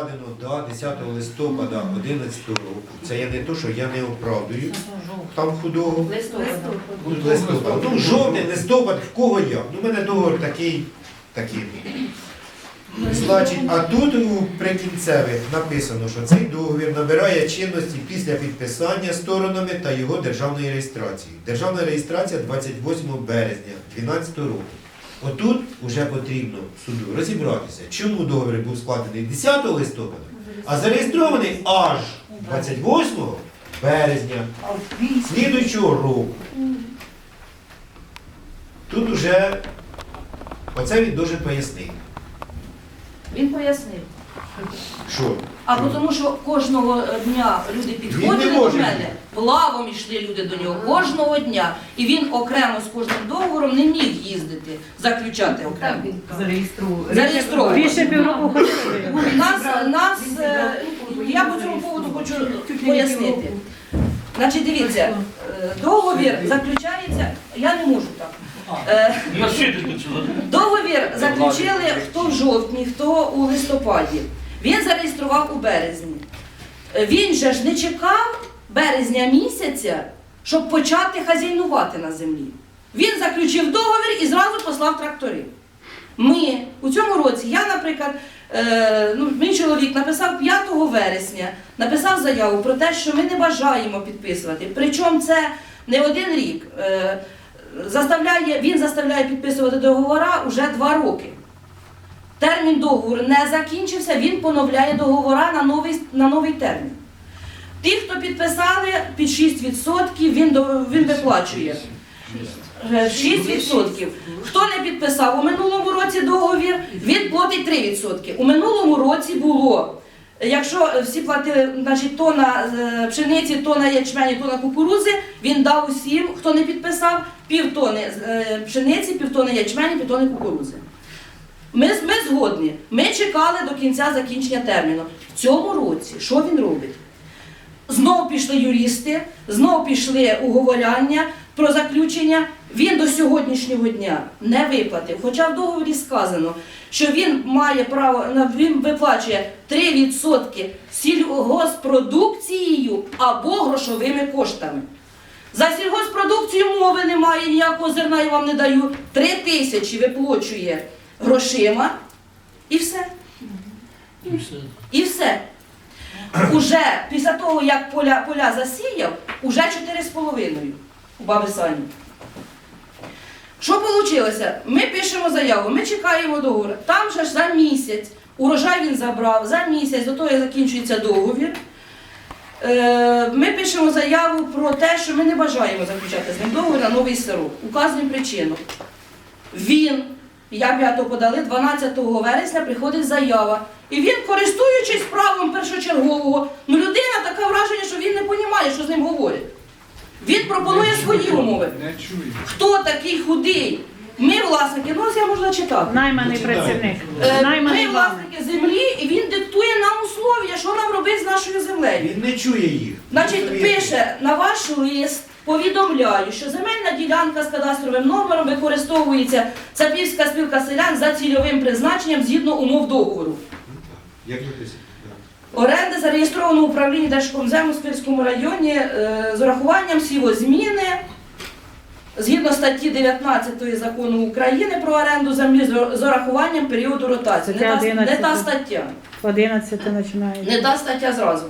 Складено до 10 листопада 11 року. Це я не то, що я не оправдую там худого. Ну, листопад. Ну, жовтень, листопад, в кого як. Ну, у мене договор такий, такий. Значить, а тут у прикінцевих написано, що цей договір набирає чинності після підписання сторонами та його державної реєстрації. Державна реєстрація 28 березня 2012 року. Отут вже потрібно суду розібратися, чому договір був складений 10 листопада, а зареєстрований аж 28 березня слідуючого року. Тут уже оце він дуже пояснив. Він пояснив. Що? А тому, що кожного дня люди підходили до мене, плавом йшли люди до нього кожного дня. І він окремо з кожним договором не міг їздити, заключати окремо. Зареєстрований. Більше півроку ходили. Нас, нас, е, я по цьому поводу хочу пояснити. Значить, дивіться, е, договір заключається, я не можу так. Е, Договір заключили хто в жовтні, хто у листопаді. Він зареєстрував у березні. Е, Він же ж не чекав березня місяця, щоб почати хазяйнувати на землі. Він заключив договір і зразу послав трактори. Ми у цьому році, я, наприклад, е, ну, мій чоловік написав 5 вересня, написав заяву про те, що ми не бажаємо підписувати. Причому це не один рік. Е, заставляє, він заставляє підписувати договори вже два роки. Термін договору не закінчився, він поновляє договори на новий, на новий термін. Ті, хто підписали під 6%, він, він виплачує. Е, 6%. Хто не підписав у минулому році договір, він платить 3%. У минулому році було, якщо всі платили значить, тонна е, пшениці, тонна ячменю, тонна кукурузи, він дав усім, хто не підписав, півтони е, пшениці, півтони ячменю, півтони кукурузи. Ми, ми згодні. Ми чекали до кінця закінчення терміну. В цьому році що він робить? Знову пішли юристи, знову пішли уговоряння про заключення. Він до сьогоднішнього дня не виплатив. Хоча в договорі сказано, що він має право він виплачує 3% сільгоспродукцією або грошовими коштами. За сільгоспродукцію мови немає, ніякого зерна я вам не даю. 3 тисячі виплачує грошима і все. І все. Уже після того, як поля, поля засіяв, уже 4,5 у баби Сані. Що вийшло? Ми пишемо заяву, ми чекаємо договор. Там же ж за місяць, урожай він забрав, за місяць до того, закінчується договір. Е, Ми пишемо заяву про те, що ми не бажаємо заключати з ним договір на новий сирок. Указуємо причину. Він, я 5 подали, 12 вересня приходить заява. І він, користуючись правом першочергового, ну людина таке враження, що він не розуміє, що з ним говорять. Він пропонує свої умови. Хто такий худий? Ми власники, ну ось я можна читати. Найманий Почитай. працівник. Е, Найманий Ми власники землі, і він диктує нам условия, що нам робити з нашою землею. Він не чує їх. Значить, пише на ваш лист, повідомляю, що земельна ділянка з кадастровим номером використовується Цапівська спілка селян за цільовим призначенням згідно умов договору. Як написано? Оренда зареєстрована у управлінні Держкомзему у Спільському районі е, з урахуванням сівозміни згідно статті 19 закону України про оренду землі з- з урахуванням періоду ротації. Не та, не та 11. стаття. 11 починає. Не та стаття зразу.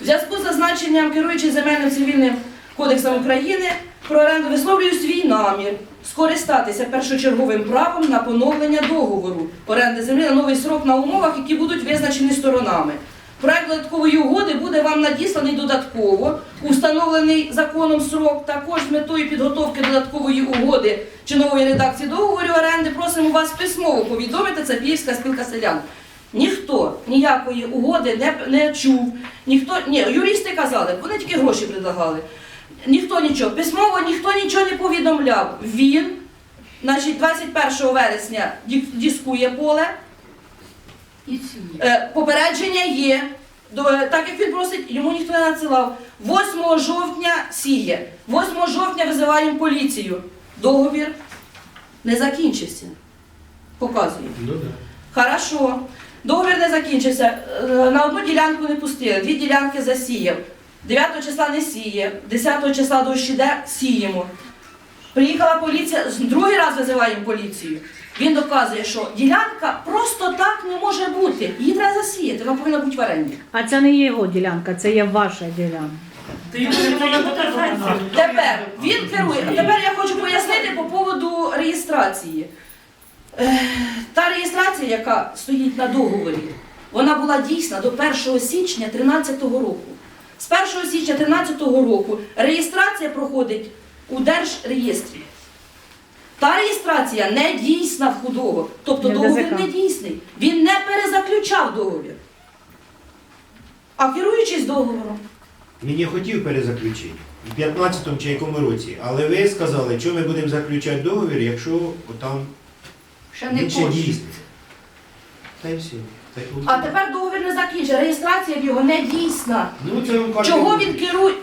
В зв'язку з зазначенням керуючи земельним цивільним кодексом України про оренду висловлюю свій намір скористатися першочерговим правом на поновлення договору оренди землі на новий срок на умовах, які будуть визначені сторонами. Проект додаткової угоди буде вам надісланий додатково у встановлений законом срок. Також з метою підготовки додаткової угоди чи нової редакції договору оренди просимо вас письмово повідомити це Київська спілка селян. Ніхто ніякої угоди не, не чув, ніхто ні, юристи казали, вони тільки гроші предлагали. Ніхто нічого, письмово ніхто нічого не повідомляв. Він, значить, 21 вересня дискує поле. Е, попередження є. Так як він просить, йому ніхто не надсилав. 8 жовтня сіє. 8 жовтня визиваємо поліцію. Договір не закінчився. Показую. Ну, да. Хорошо. Договір не закінчився. Е, На одну ділянку не пустили, дві ділянки засіяв. 9 числа не сіє, 10 числа дощ іде, сіємо. Приїхала поліція, другий раз визиваємо поліцію. Він доказує, що ділянка просто так не може бути. Її треба засіяти, вона повинна бути в оренді. А це не його ділянка, це є ваша ділянка. Тепер він керує. А тепер я хочу пояснити по поводу реєстрації. Е, Та реєстрація, яка стоїть на договорі, вона була дійсна до 1 січня 2013 року. З 1 січня 2013 року реєстрація проходить у Держреєстрі. Та реєстрація не дійсна в худого. Тобто договір не дійсний. Він не перезаключав договір. А керуючись договором. Він не хотів перезаключити у 15-му чи якому році. Але ви сказали, що ми будемо заключати договір, якщо там Ще не дійсний. Та й все. А тепер договір не закінчений, реєстрація в його не дійсна. Ну, це вам карти Чого він керує?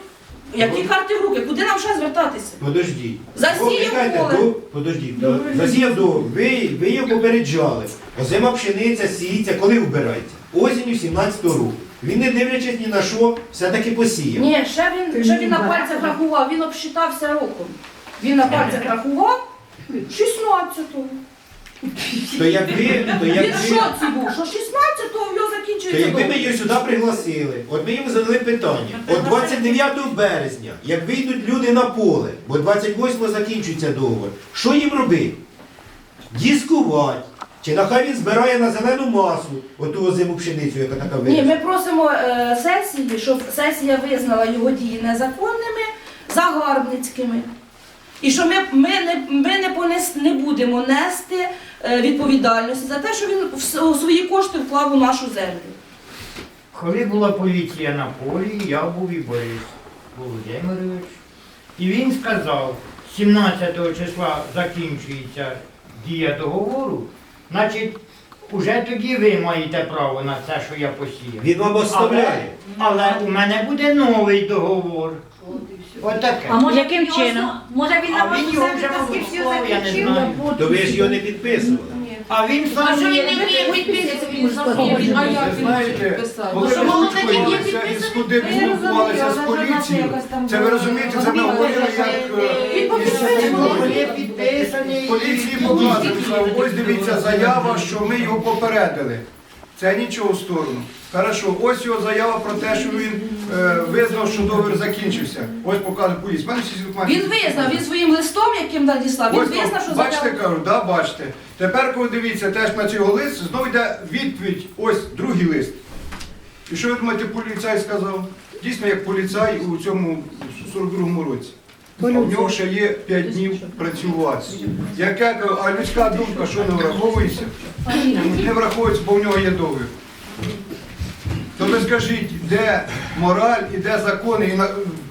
Які карти в руки? Куди нам ще звертатися? Подождіть. Засіяв поле. до- Подождіть. да. Засіяв до. Ви, ви його попереджали. Озима пшениця сіється, коли вбирається? Осінню 17-го року. Він не дивлячись ні на що, все-таки посіяв. Ні, ще він, ще він на пальцях рахував, він обсчитався роком. Він на пальцях рахував 16-го. То як ви, то Він ви, шоці був, що 16-го в нього то закінчується якби ми договір. його сюди пригласили, от ми йому задали питання, от 29 березня, як вийдуть люди на поле, бо 28 закінчується договор, що їм робити? Дискувати. Чи нехай він збирає на зелену масу оту зиму пшеницю, яка така Ні, виросла? ми просимо е, сесії, щоб сесія визнала його дії незаконними, загарбницькими. І що ми, ми, не, ми не, понес, не будемо нести е, відповідальності за те, що він в свої кошти вклав у нашу землю. Коли була поліція на полі, я був і Борис Володимирович. І він сказав, 17 числа закінчується дія договору, значить, уже тоді ви маєте право на це, що я посіяв. Він вам оставляє. Але, але у мене буде новий договор. Отаке. А може Яким він його чином? зна- Може він А на він вашу його вже таски всі я не знаю. То ви ж його не підписували. А він А сам що він не вміє підписувати? Він сам вміє Ви знаєте, коли що мало розпочувалися таких є і суди відбувалися з поліцією, це ви розумієте, це ми говорили як е, із є поліції показують, що ось дивіться заява, що ми його попередили. Це нічого в сторону. Хорошо, ось його заява про те, що він е, визнав, що договір закінчився. Ось показує поліція. Мене всі документи. Він визнав, він своїм листом, яким надіслав, він Ось, визнав, що бачите, заяву. кажу, да, бачите. Тепер, коли дивіться теж на цього лист, знову йде відповідь, ось другий лист. І що ви думаєте, поліцай сказав? Дійсно, як поліцай у цьому 42-му році. В нього ще є 5 днів працювати. Яка, а людська думка, що не враховується? Не враховується, бо в нього є договір. То ви скажіть, де мораль і де закони, і на,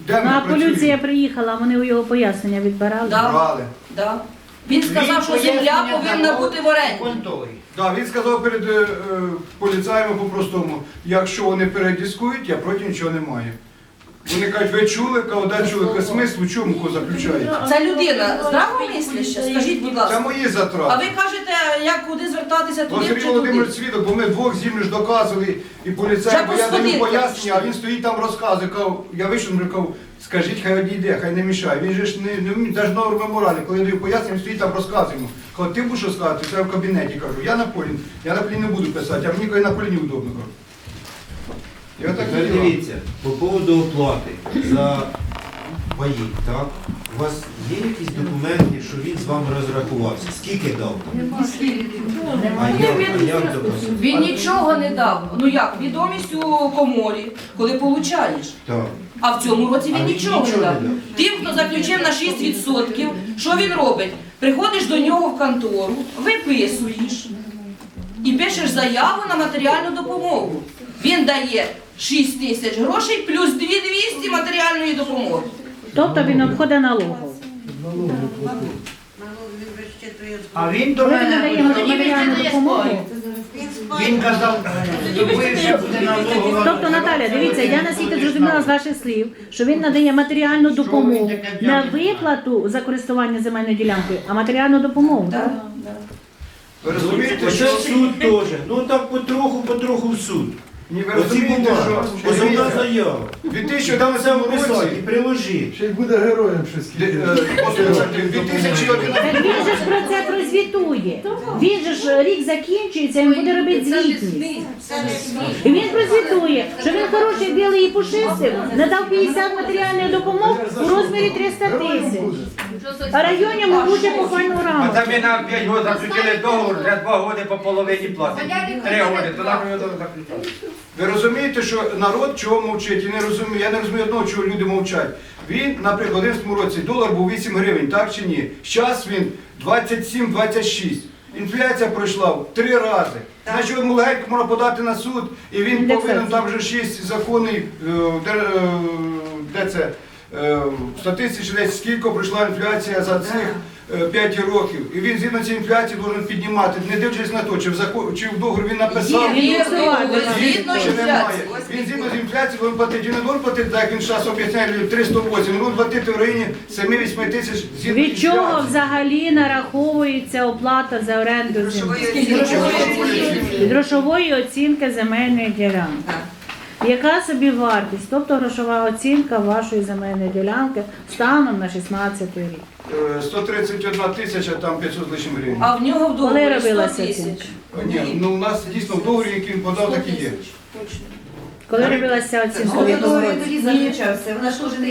де Ну, ми а поліція працюємо? приїхала, вони у його пояснення відбирали. Да. Брали. Да. Він сказав, що земля повинна бути в оренді. Так, він сказав перед е, е, поліцаями по-простому, якщо вони передіскують, я проти нічого не маю. Вони кажуть, ви чули, кажу, да чули, Кажу, смислу, чому кого заключаєте? Це людина здравомисляща, скажіть, будь ласка. Це мої А ви кажете, як куди звертатися туди Сергій туди? свідок, бо ми двох зімлі ж доказували, і поліцай, Вже бо я даю пояснення, а він стоїть там розказує, кажу, я вийшов, він кажу, скажіть, хай одійде, хай не мішає. Він же ж не, не вміє, навіть норми моралі, коли я даю пояснення, він стоїть там розказує йому. Кажу, ти будеш розказувати, це в кабінеті кажу, я на полі, я на полі не буду писати, а мені коли на полі неудобно кажу. І отак Тепер дивіться, по поводу оплати за паї, так? У вас є якісь документи, що він з вами розрахувався? Скільки дав? А як, а як? Він нічого не дав. Ну як, відомість у коморі, коли получаєш. Так. А в цьому році А він він нічого не нічого дав. не дав. Тим, хто заключив на 6%, що він робить? Приходиш до нього в контору, виписуєш і пишеш заяву на матеріальну допомогу. Він дає 6 тисяч грошей плюс 2200 матеріальної допомоги. Тобто він обходить налогов. А він до мене надаємо матеріальну допомогу. він казав, буде налогова. Тобто, Наталя, дивіться, я наскільки зрозуміла з ваших слів, що він надає матеріальну допомогу не виплату за користування земельною ділянкою, а матеріальну допомогу. Так? Ви розумієте, що суд теж. Ну так потроху, потроху в суд. Ні, ви Оці розумієте, бумаги, що позовна дивіться, заява. в 2011 все вписати і році приложи. Ще й буде героєм щось. Е, послухайте, в 2011 Так він же ж про це прозвітує. Він же ж рік закінчується, він буде робити звітність. І він прозвітує, що він хороший білий і пушистий, надав 50 матеріальних допомог у розмірі 300 тисяч. А район йому буде по файну А раму. там ми на 5 років заключили договор, вже 2 роки по половині платить. 3 роки, то нам його заключали. Ви розумієте, що народ чого мовчить? І не розумію, я не розумію одного, чого люди мовчать. Він, наприклад, в 11 році долар був 8 гривень, так чи ні? Зараз він 27-26. Інфляція пройшла в три рази. Значить, йому легенько можна подати на суд, і він Індексація. повинен там вже 6 законів, е, де, е, де це в статистиці десь скільки пройшла інфляція за цих 5 років. І він згідно цієї інфляції повинен піднімати, не дивлячись на те, чи в закон, чи в договорі він написав. Є, є, договор, згідно Чи немає? інфляції. Він згідно з інфляцією повинен платити, він не должен платити, так як він зараз об'ясняє, 308, він буде платити в районі 7-8 тисяч згідно Від чого інфляції. взагалі нараховується оплата за оренду землі? Від грошової оцінки земельної ділянки. Яка собі вартість, тобто грошова оцінка вашої земельної ділянки станом на 16 рік? Е, 131 тисяча, там 500 лише гривень. А в нього в договорі Коли 100 робилася тисяч. оцінка? Ні, ну у нас дійсно в договорі, який він подав, так і є. Коли робилася оцінка? в? Вона ж теж не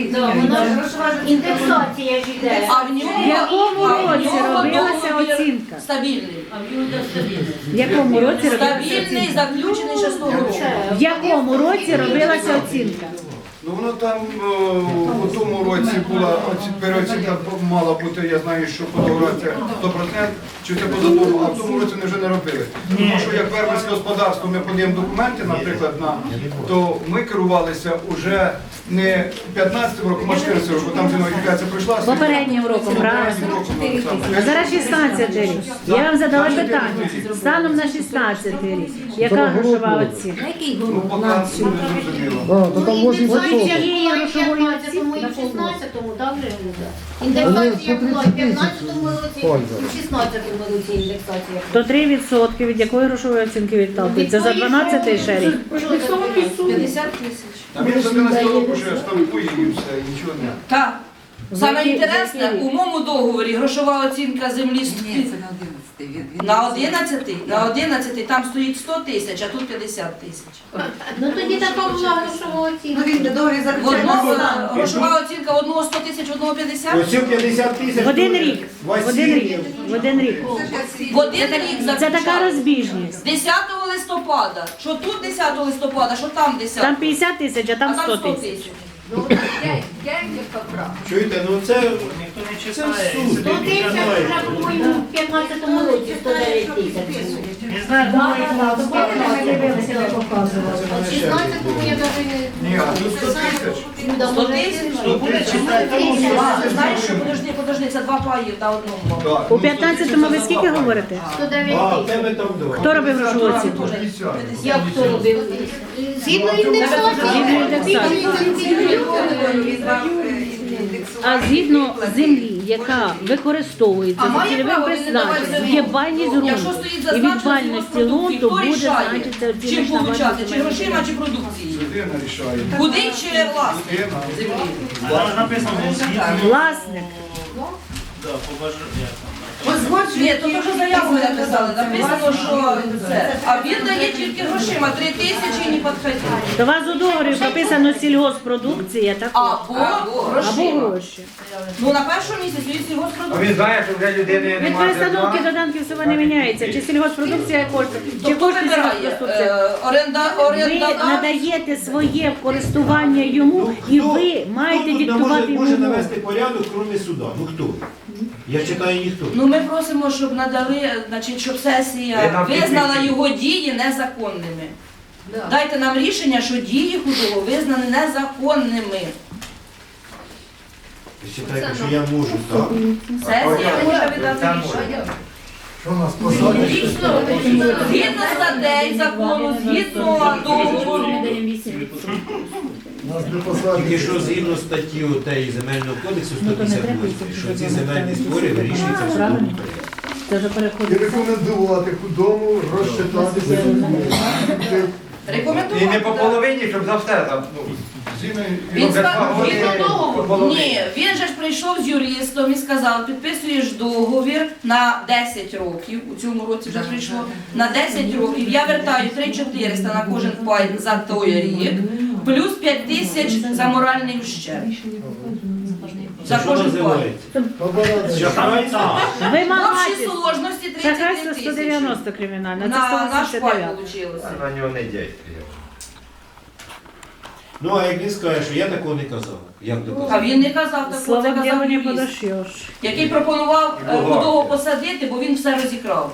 Індексація ж йде. А в нього В якому а в році нього робилася оцінка? Стабільний. В якому році робилася Стабільний, оцінка? заключений 6 року. В якому році робилася оцінка? Ну воно там е, у тому році була оці- переоцінка мала бути, я знаю, що це 100%, чи це позадовго, а в тому році вони вже не робили. Тому що як фермерське господарство ми подаємо документи, наприклад, на то ми керувалися вже не 15 роком, а 14 роком, там вже інфляція пройшла. Попереднім роком, правильно. Роком. А зараз 16 рік. Я вам задала питання. Станом на 16 рік. Яка грошова оцінка? Ну, поки не зрозуміло. Там 8 От цієї грошової Тому і в 16-му так вже буде. Індексація була в 15-му році, і в 16-му році індексація. то 3% від якої грошової оцінки відталкується? За 12 ще рік. 50 тисяч. А він за 11 року вже штампує і все, і нічого не. Так. Саме інтересне, у моєму договорі грошова оцінка землі стоїть на 11, на 11 там стоїть 100 тисяч, а тут 50 тисяч. Ну тоді така була грошова оцінка. В одного е, грошова оцінка в одного 100 тисяч, в одного 50. Оцю 50 тисяч. В один рік. В один рік. В один рік. В один рік Це така заключали. розбіжність. 10 листопада. Що тут 10 листопада, що там 10. Там 50 тисяч, а там 100 тисяч. Тисяч. Чуєте, ну це, це в суд. 100 тисяч вже, по-моєму, в 15-му році 109 тисяч. В 16-му я навіть не... Ні, а тут 100 тисяч. Ну, да, 100 може, тисяч? А, ти знаєш, що подожди, подожди, це два паї на одному. Так, У ну, 15-му ви скільки говорите? 109 А, в тисяч. тебе там два. Хто робив? 50. Як хто робив? Згідно індексації. Згідно індексації. А згідно землі, яка використовується за цільовим призначенням, є бальність ґрунту. І від бальності лоту буде значитися чим оціночна получати, чи земельної грошима, чи продукцією? Людина рішає. Куди чи власник? Людина. землі? написано Власник. Ні, то вже заяву написали, написано, що це. А він дає тільки грошима, три тисячі і не підходить. До вас у договорі прописано сільгоспродукція, так? Або Або грошима. гроші. Ну на першому місці стоїть А сільгоспродукція. він знає, що вже людини Від немає. перестановки доданків всього не міняється. Чи сільгоспродукція кошти, чи Хто кошти вибирає? сільгоспродукція. Е, Оренда, Ви оренда, надаєте своє в користування йому, і ви маєте Хто тут диктувати може, йому. може навести порядок, крім суда? Ну хто? Я читаю ніхто. Ну ми просимо, щоб надали, значить, щоб Ви сесія нам визнала підпишіть. його дії незаконними. Дайте нам рішення, що дії худого визнані незаконними. Ви читаєте, що я можу, так? Сесія може видати Там рішення. Що нас посадять? Згідно статей закону, згідно договору. Нас не посадять. Тільки що згідно статті отеї земельного кодексу Ну, то не 158, їх що ці земельні спори вирішуються в Правильно. порядку. Це вже І переходить. рекомендувати худому розчитатися. І не Рекомендувати. по половині, щоб за все там. ну, Він він половині. Ні, він же ж прийшов з юристом і сказав, підписуєш договір на 10 років. У цьому році вже прийшло на 10 років. Я вертаю 3400 на кожен пай за той рік, плюс 5 тисяч за моральний ущерб. За кожен називається? Шахрайство. В общій сложності 33 Шахрайство тисячі. 190 кримінальне, На наш пай 189. вийшло. На нього не діє. Ну а як він скаже, що я такого не казав, як А доказав? він не казав такого, це Слово казав не юрист. подошьєш. який пропонував е, худого посадити, бо він все розікрав.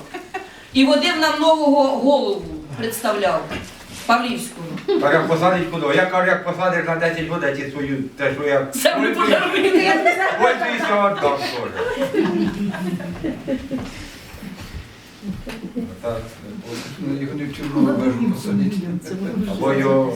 І водив нам нового голову, представляв Павлівського. А як посадить куди? Я кажу, як посадиш на 10 людей ті свою, те, що я... Землю подарує. Пользуйся віддам теж. Так, Ну, Його не в чужу вежу посадити. Або його...